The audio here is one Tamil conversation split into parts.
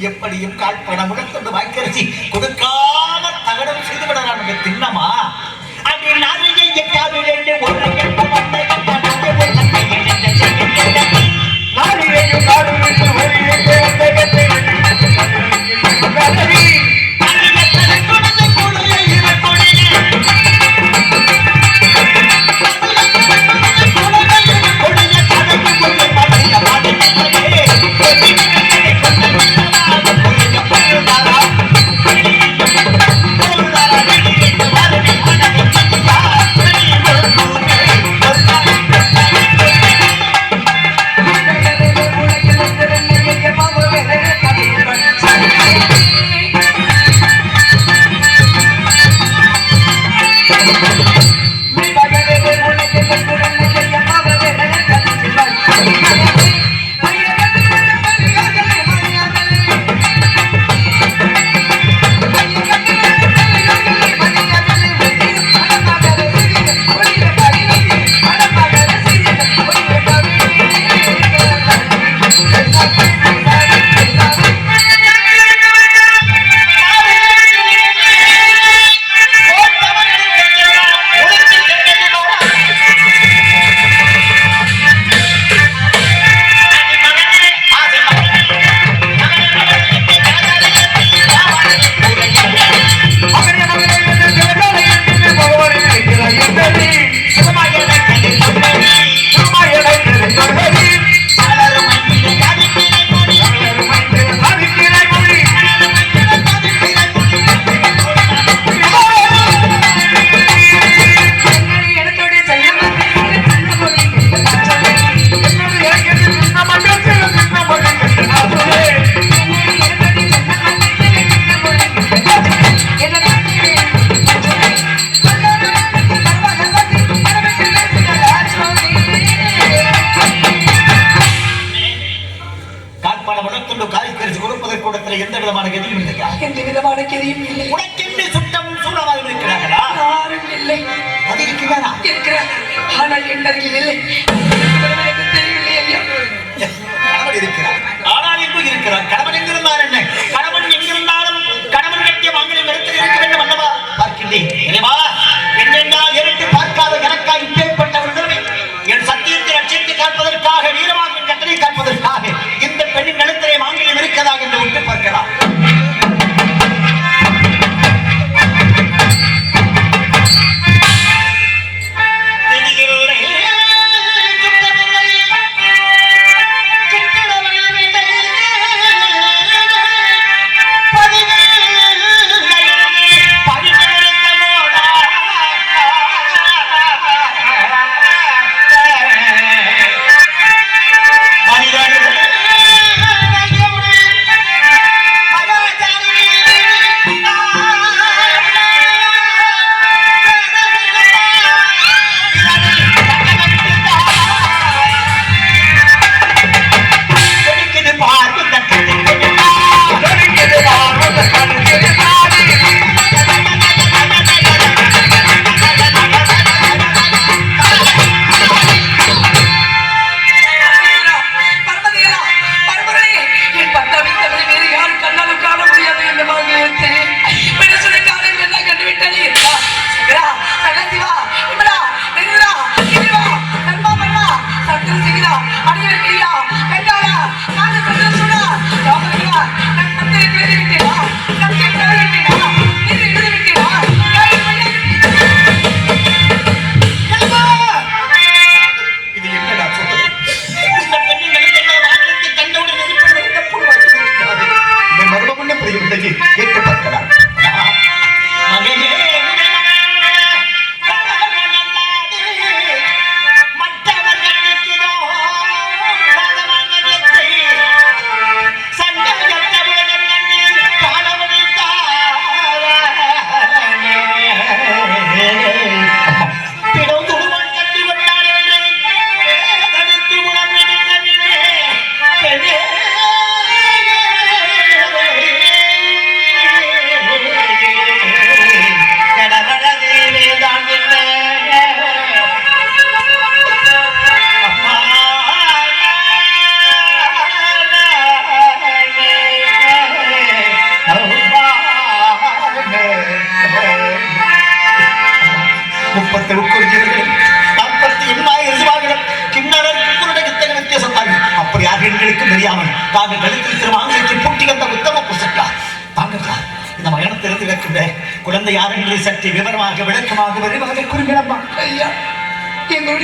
எப்படியும் கால்பட முழக்கொண்டு வாய்க்கரிசி. கொடுக்காம தகடம் செய்துவிட நான் தின்னமா அது நிறைய Thank you.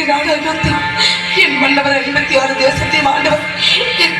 நாடு ஐம்பத்தி என் வல்லவர் ஐம்பத்தி ஆறு தேசத்தையும் ஆண்டவர் என்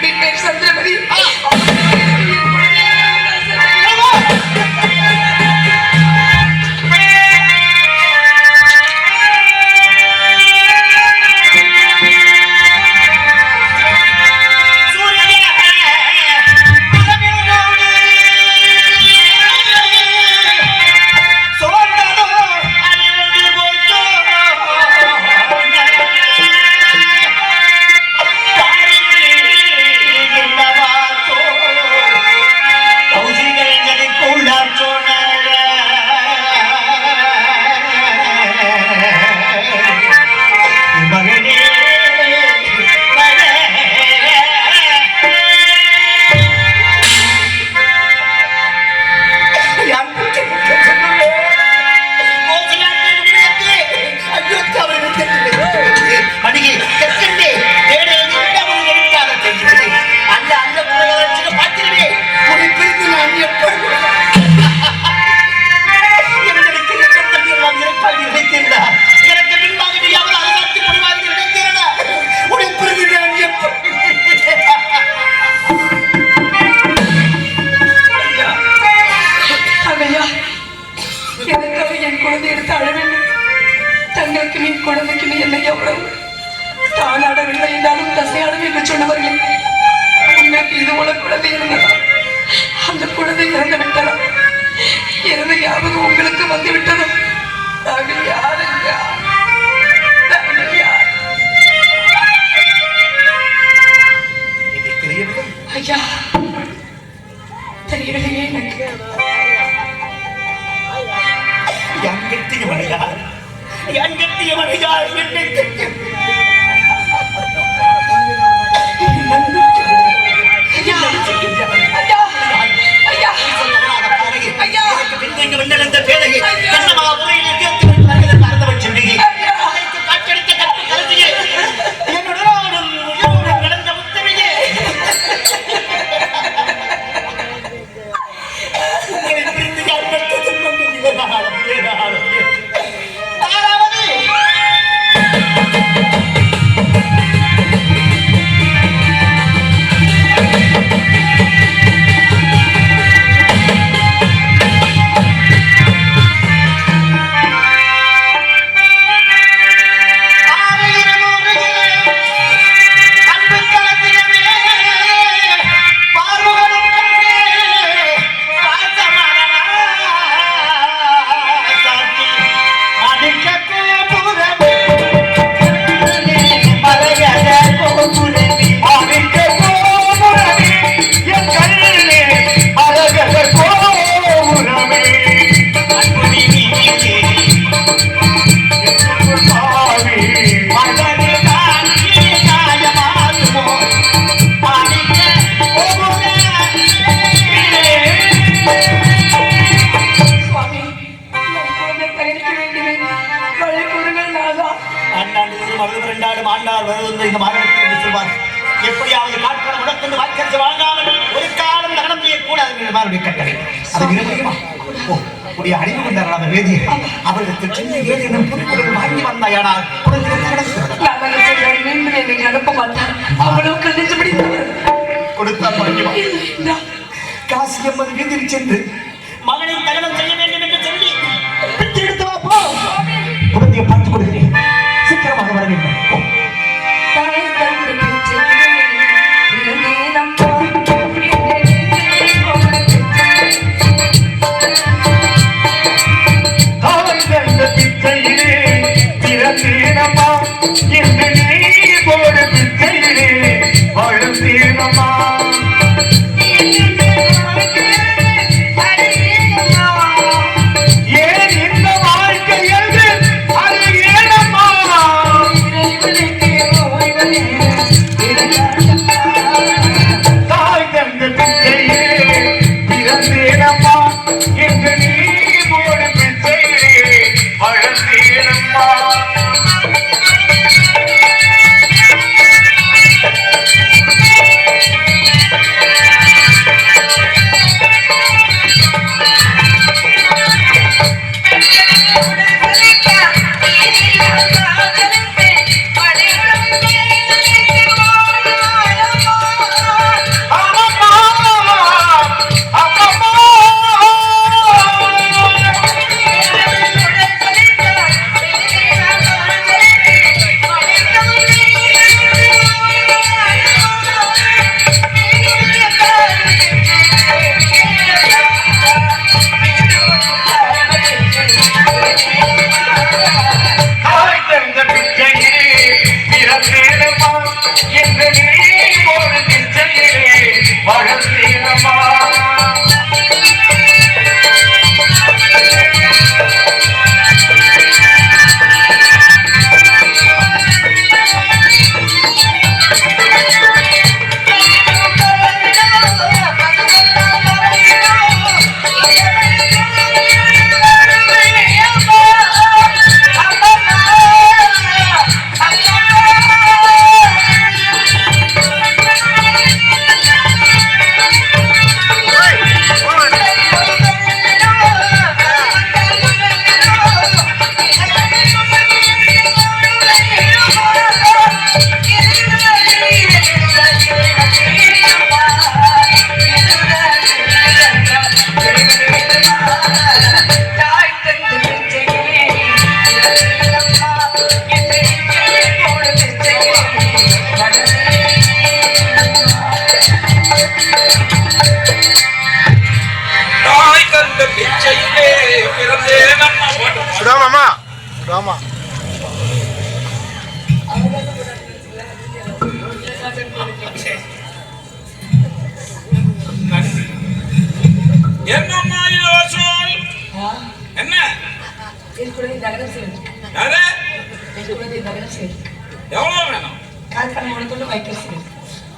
எவ்வளவு வேணும்? கால்பனை உனக்குள்ள வைக்கிற செய்யுது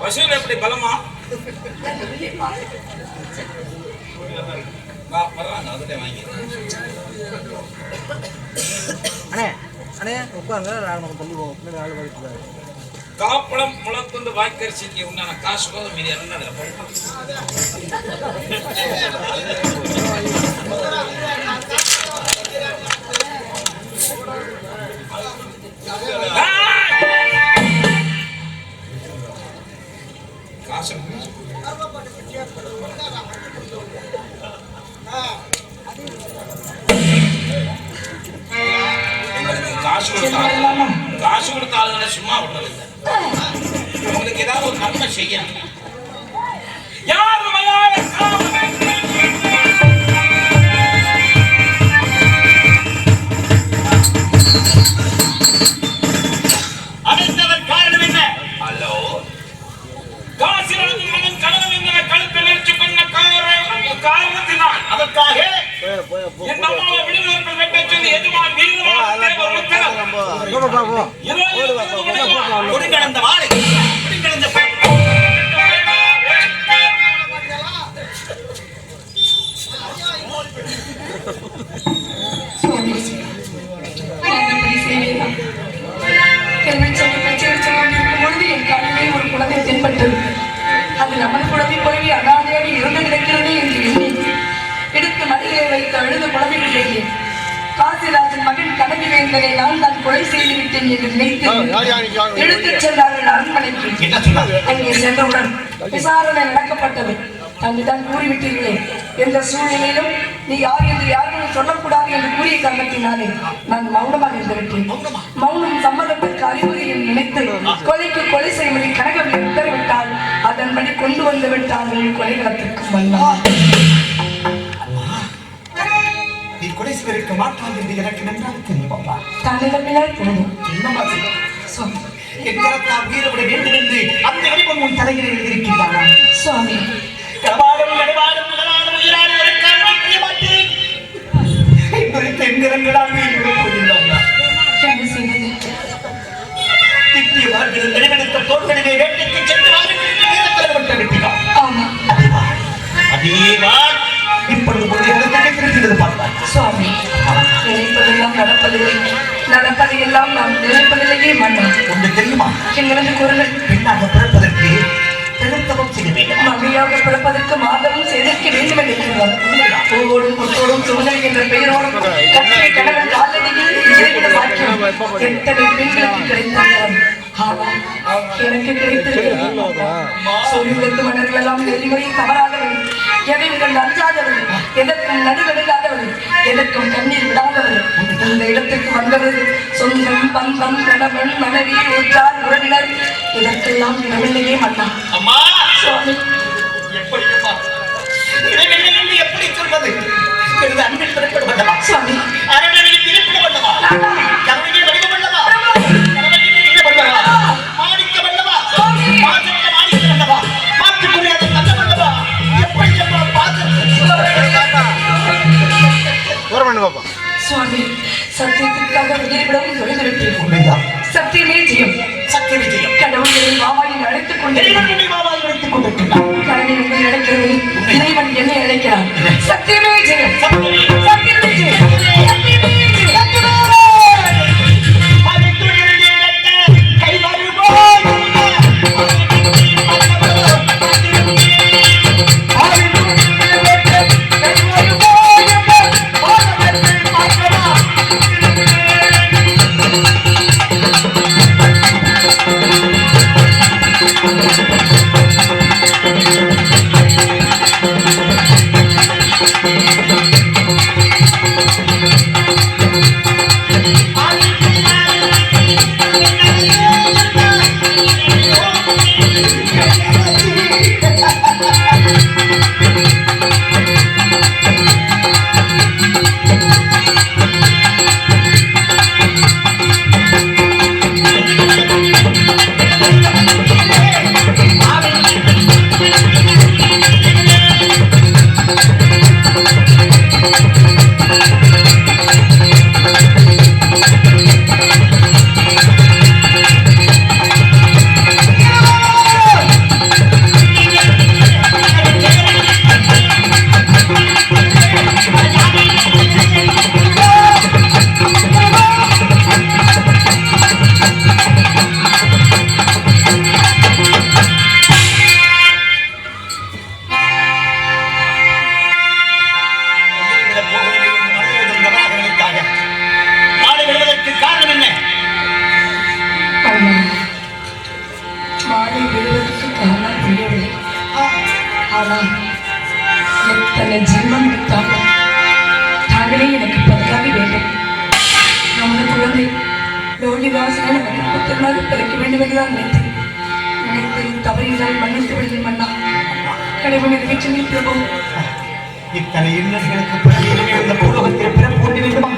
வசூல் எப்படி பலமா பரவாயில்ல அதுட்டே வாங்கி. அண்ணே அண்ணே உட்காருங்க நான் பள்ளி போவோம் பின்னாடி ஆள் வருது காப்பளம் முளக்குந்து வாய்க்கரிசிக்கு உண்டான காசு போத மீதி என்ன அதுல! காசு கொடுத்தாலும் காசு கொடுத்தா சும்மா விடுறதில்லை உங்களுக்கு ஏதாவது ஒரு நன்மை செய்யணும். யார் அடைத்ததன் காரணம் என்ன? ஹலோ. காசு மகன் கடவுள் என்ற கழுத்தை நிறுத்தி கொண்ட காரணத்தினால் அதற்காக என் அம்மாவை விடுதலை வெட்ட சொல்லி எஜமான் வீரமாக தேவர் உத்தரவு கொடுங்கடந்த வாழை குழந்தை தென்பட்டது அது நமது குழந்தை போலவே அனாதையாக இறந்து கிடக்கிறது என்று எண்ணி எடுத்து மடியிலே வைத்து அழுது புலம்பிவிட்டேன் காசிராஜன் மகன் கனவி வேந்தனை நான் தான் கொலை செய்து விட்டேன் என்று நினைத்து எடுத்துச் சென்றார்கள் அரண்மனைக்கு. அங்கே சென்றவுடன் விசாரணை நடக்கப்பட்டது. தன்னிடம் கூறிவிட்டீர்களே எந்த சூழ்நிலையிலும் நீ யார் என்று யாரும் சொல்லக்கூடாது என்று கூறிய காரணத்தினாலே நான் மௌனமாக இருந்துவிட்டேன். மௌனம்? சம்மதத்திற்கு அறிவுரை என்று நினைத்து கொலைக்கு கொலை செய்யும்படி கனகவி உத்தரவிட்டால் அதன்படி கொண்டு வந்து விட்டார்கள் கொலைகளத்திற்கு வந்தார் நீ கொலை செய்திருக்க மாட்டான் என்று எனக்கு நன்றாக தெரியும் தன்னை நம்பினால் போதும். என்னம்மா செய்ய சுவாமி என் கரத்தால் உயிரை வேண்டும் என்று அந்த வடிவம் உன் தலையில் எழுதியிருக்கின்றானா சுவாமி. ஒரு கருணை புரிய மாட்டேன். என்பதை தென்கிறங்களால் வாழ்வில் நினைவெடுத்த தோல்களிலே வேட்டைக்கு சென்று வாருங்கள் என்று வீரத்தலைவன் தெரிவித்தார் ஆமா. அதேவா அதேவா இப்பொழுது ஒரு இடத்தை கிடைக்கிறது பார்த்தார் சுவாமி நினைப்பதெல்லாம் நடப்பதில்லை. நடப்பதையெல்லாம் நாம் நினைப்பதில்லையே மன்னன். ஒன்று தெரியுமா? எங்களது குரல் பெண்ணாக பிறப்பதற்கு செய்ய வேண்டும். மங்கையாக பிறப்பதற்கு மாதவம் செய்திருக்க வேண்டும் என்று கூறுவார் பூவோடும் என்ற பெயரோடும் கட்டிய கணவன் காலடியில் எத்தனை பெண்களுக்கு கிடைத்தார்கள் ஆனால் எனக்கு கிடைத்திருக்கிறது சூரியத்து மன்னர்கள் எல்லாம் நெறிமுறையில் தவறாதவர்கள் எதையும் கண்டு அஞ்சாதவர்கள் எதற்கும் நடுவெடுக்காதவர்கள் எதற்கும் கண்ணீர் விடாதவர்கள் இந்த இடத்துக்கு வந்தவர் சொந்தம் பந்தம் கணவன் மனைவி உற்றார் உறவினர். இதற்கெல்லாம் இடமில்லையே மன்னா. அம்மா! சுவாமி. எப்படி எப்படி சொல்வது? எனது அன்பில் பிறப்படுவதா? சுவாமி. அரண்மனையில் திருப்பிடப்பட்டதா கருணையில் நமக்கு புத்திரனாக வேண்டும் என்றுதான் நினைத்தேன். நினைத்தேன். தவறினால் மன்னித்து விடுதல் மன்னா. கடவுள் நிகழ்ச்சி பிரபு இத்தனை இன்னர்களுக்கு பிறகு இனிமேல் இந்த பூலோகத்தில் பிறப்பு கொண்டு வேண்டுமா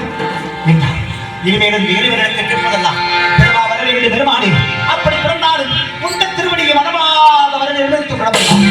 என்றார் இனிமேலும் இந்த கேட்பதெல்லாம் பெருமா வர வேண்டும் பெருமானே. அப்படி பிறந்தாலும் உந்த திருவடியை மனமாத வர நிர்ணயித்து விடலாம்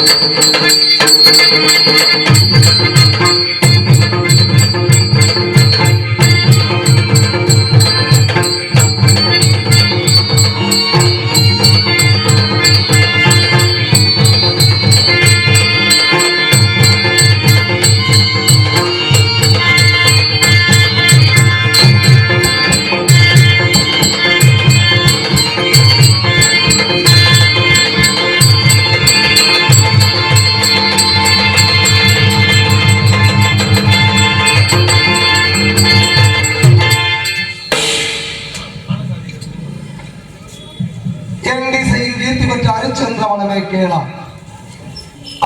Thank you. பெற்ற கேளாம்.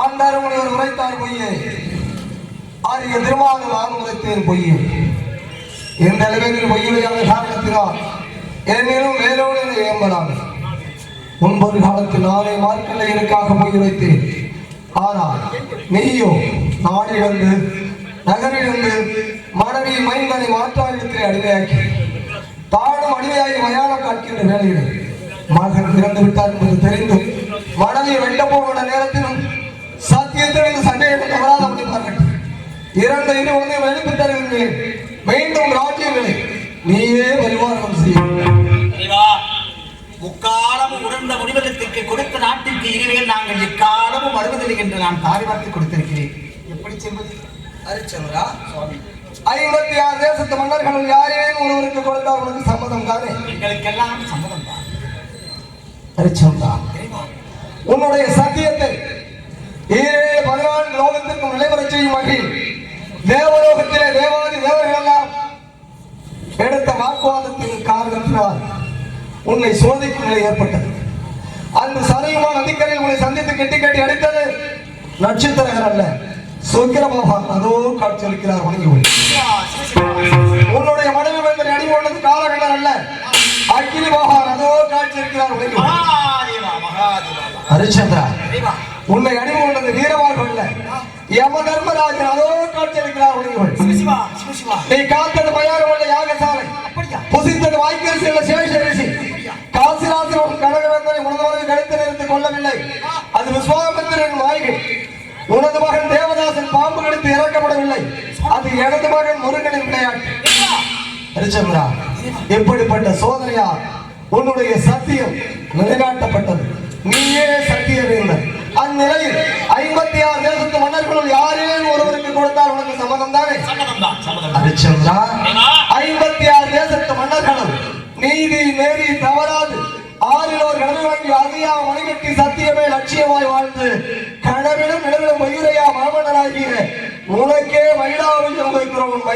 அண்டர் முனிவர் உரைத்தார் பொய்யே. ஆரிய திருமாக நான் உரைத்தேன் பொய்யே. எந்த அளவில் பொய்யுடையான காரணத்தினால் என்னிலும் மேலோடு ஏம்பலாம். முன்பொரு காலத்தில் நானே மார்க்கலையனுக்காக பொய் உரைத்தேன். ஆனால் நீயோ நாடிழந்து நகரிலிருந்து மனைவி மைந்தனை மாற்றாயிடத்திலே அடிமையாக்கி தானும் அடிமையாகி மயானம் காட்கின்ற வேலையில் மகன் இறந்து விட்டார் என்பது தெரிந்தும் மனைவி வெட்ட போகிற நேரத்திலும் சத்தியத்திலிருந்து சண்டையை தவறாத முடிப்பார்கள் இறந்த இரு ஒன்றை எழுப்பி தருகின்றேன் மீண்டும் ராஜ்யங்களை நீயே பரிமாற்றம் செய்ய. முக்காலமும் உணர்ந்த முடிவகத்திற்கு கொடுத்த நாட்டிற்கு இனிமேல் நாங்கள் எக்காலமும் வருவதில்லை என்று நான் தாரி பார்த்து கொடுத்திருக்கிறேன். எப்படி செல்வது? ஹரிச்சந்திரா ஐம்பத்தி ஆறு தேசத்து மன்னர்கள் யாரேனும் ஒருவருக்கு கொடுத்தால் உனக்கு சம்மதம் தானே? எங்களுக்கெல்லாம் சம்மதம் தான். ஹரிச்சந்திரா உன்னுடைய சத்தியத்தை ஈரே பகவான் லோகத்திற்கும் நிலைவரச் செய்யும் வகையில் தேவலோகத்திலே தேவாதி தேவர்கள் எல்லாம் எடுத்த வாக்குவாதத்தின் காரணத்தினால் உன்னை சோதிக்கும் நிலை ஏற்பட்டது. அந்த சரையுமா நதிக்கரையில் உன்னை சந்தித்து கெட்டி கட்டி அடித்தது நட்சத்திரகர் அல்ல. சுக்கிர பகவான் அதோ காட்சியளிக்கிறார் வணங்கி உன்னுடைய மனைவி வந்து அடி போனது காலகண்டர் அல்ல. அக்கினி பகவான் அதோ காட்சியளிக்கிறார் வணங்கி மகாதேவா மகாதேவா. ஹரிச்சந்திரா உன்னை அடிமை கொண்டது வீரமாக அல்ல. யம தர்மராஜன் அதோ காட்சியளிக்கிறார் வணங்கி கொள். சிவசிவா சிவசிவா நீ காத்தது பயாரம் உள்ள யாகசாலை. புசித்தது வாய்க்கரிசி உள்ள சேஷரிசி காசிராசனம் கனகவேந்தனை உனது கழுத்து நிறுத்திக் கொள்ளவில்லை. அது விஸ்வாமித்திரன் மாய்கை உனது மகன் தேவதாசன் பாம்பு கடித்து இறக்கப்படவில்லை. அது எனது மகன் முருகனின் விளையாட்டு. ஹரிச்சந்திரா எப்படிப்பட்ட சோதனையா? உன்னுடைய சத்தியம் நிலைநாட்டப்பட்டது. நீயே சத்திய வேந்தன். அந்நிலையில் ஐம்பத்தி ஆறு தேசத்து மன்னர்களுள் யாரேனும் ஒருவருக்கு கொடுத்தால் உனக்கு சம்மதம் தானே? ஐம்பத்தி ஆறு தேசத்து மன்னர்களும் நீதி நேரி தவறாது. ஆறிலோர் கடமை வாங்கி அதையா மணிகட்டி சத்தியமே லட்சியமாய் வாழ்ந்து கனவிலும் நிலவிலும் மயூரையா மாமன்னராகிய உனக்கே மயிலாவிஜம் வைக்கிற உன்